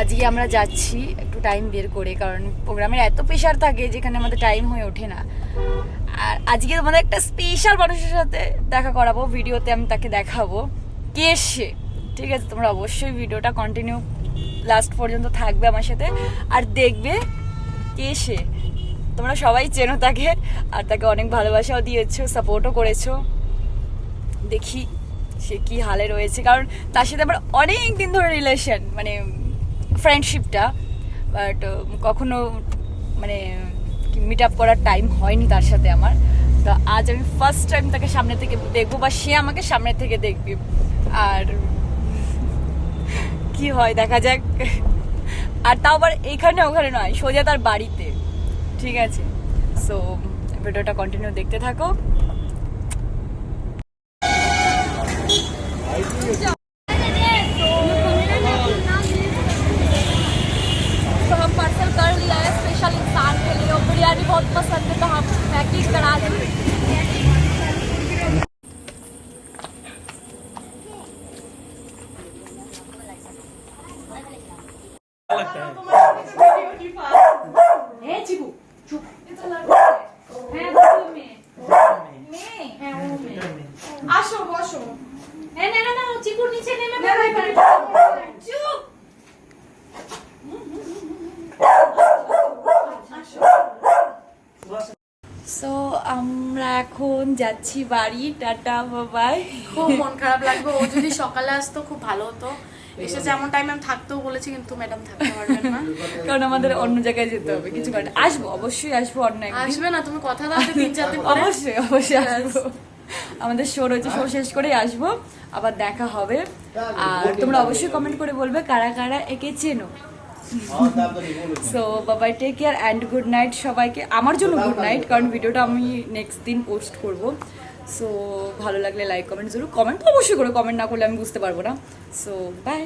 আজকে আমরা যাচ্ছি একটু টাইম বের করে, কারণ প্রোগ্রামের এত প্রেশার থাকে যেখানে আমাদের টাইম হয়ে ওঠে না। আর আজকে তোমাদের একটা স্পেশাল মানুষের সাথে দেখা করাবো ভিডিওতে আমি তাকে দেখাবো কে সে। ঠিক আছে, তোমরা অবশ্যই ভিডিওটা কন্টিনিউ লাস্ট পর্যন্ত থাকবে আমার সাথে আর দেখবে কে সে। তোমরা সবাই চেনো তাকে আর তাকে অনেক ভালোবাসাও দিয়েছ সাপোর্টও করেছ। দেখি সে কি হালে রয়েছে, কারণ তার সাথে আমার অনেক দিন ধরে রিলেশন মানে ফ্রেন্ডশিপটা বাট কখনো মানে মিট আপ করার টাইম হয়নি তার সাথে আমার। তো আজ আমি ফার্স্ট টাইম তাকে সামনে থেকে দেখব বা সে আমাকে সামনে থেকে দেখবে। আর কি হয়, দেখা যাক। আর তাও আবার এইখানে ওখানে নয়, সোজা তার বাড়িতে। ঠিক আছে? সো ভিডিওটা কন্টিনিউ দেখতে থাকো। আসো বসো হ্যাঁ না না না চিকুর নিচে নেমে পড়ো চুপ সো আমরা এখন যাচ্ছি বাড়ি টাটা বাবাই খুব মন খারাপ লাগবে। ও যদি সকালে আসতো খুব ভালো হতো। এসেছে এমন টাইমে আমি থাকতেও বলেছি কিন্তু ম্যাডাম থাকতে পারবেন না। কারণ আমাদের অন্য জায়গায় যেতে হবে কিছু কারণে আসব অবশ্যই আসব অন্য আসবে না তুমি কথা দাও তিন চার দিন অবশ্যই অবশ্যই আসব। আমাদের শো রয়েছে শো শেষ করেই আসব। আবার দেখা হবে। আর তোমরা অবশ্যই কমেন্ট করে বলবে কারা কারা একে চেনো। So Babai take care and good night সবাইকে। আমার জন্য গুড নাইট কারণ ভিডিওটা আমি নেক্সট দিন পোস্ট করব। সো ভালো লাগলে লাইক কমেন্ট জরুর কমেন্ট অবশ্যই করে কমেন্ট না করলে আমি বুঝতে পারব না। So by